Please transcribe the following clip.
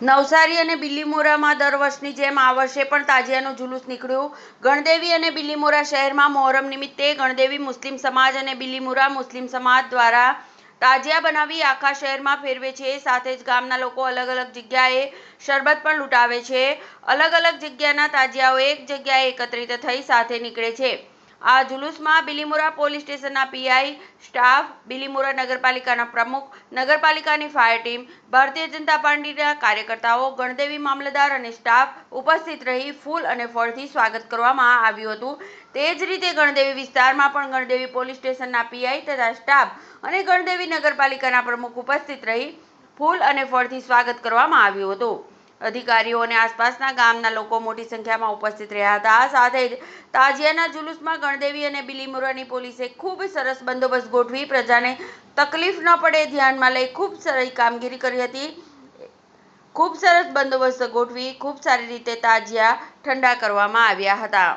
નવસારી અને બિલીમોરામાં દર વર્ષની જેમ આ વર્ષે પણ તાજિયાનું જુલુસ નીકળ્યું. ગણદેવી અને બિલીમોરા શહેરમાં મોહરમ નિમિત્તે ગણદેવી મુસ્લિમ સમાજ અને બિલીમોરા મુસ્લિમ સમાજ દ્વારા તાજિયા બનાવી આખા શહેરમાં ફેરવે છે. સાથે જ ગામના લોકો અલગ અલગ જગ્યાએ શરબત પણ લૂંટાવે છે. અલગ અલગ જગ્યાના તાજિયાઓ એક જગ્યાએ એકત્રિત થઈ સાથે નીકળે છે. આ જુલુસમાં બિલીમોરા પોલીસ સ્ટેશનના પીઆઈ સ્ટાફ, બિલીમોરા નગરપાલિકાના પ્રમુખ, નગરપાલિકાની ફાયર ટીમ, ભારતીય જનતા પાર્ટીના કાર્યકર્તાઓ, ગણદેવી મામલતદાર અને સ્ટાફ ઉપસ્થિત રહી ફૂલ અને ફળથી સ્વાગત કરવામાં આવ્યું હતું. તે જ રીતે ગણદેવી વિસ્તારમાં પણ ગણદેવી પોલીસ સ્ટેશનના પીઆઈ તથા સ્ટાફ અને ગણદેવી નગરપાલિકાના પ્રમુખ ઉપસ્થિત રહી ફૂલ અને ફળથી સ્વાગત કરવામાં આવ્યું હતું. અધિકારીઓ અને આસપાસના ગામના લોકો મોટી સંખ્યામાં ઉપસ્થિત રહ્યા હતા. આ સાથે જ તાજિયાના જુલુસમાં ગણદેવી અને બિલીમોરાની પોલીસે ખૂબ સરસ બંદોબસ્ત ગોઠવી પ્રજાને તકલીફ ન પડે ધ્યાનમાં લઈ ખૂબ સરસ કામગીરી કરી હતી. ખૂબ સરસ બંદોબસ્ત ગોઠવી ખૂબ સારી રીતે તાજિયા ઠંડા કરવામાં આવ્યા હતા.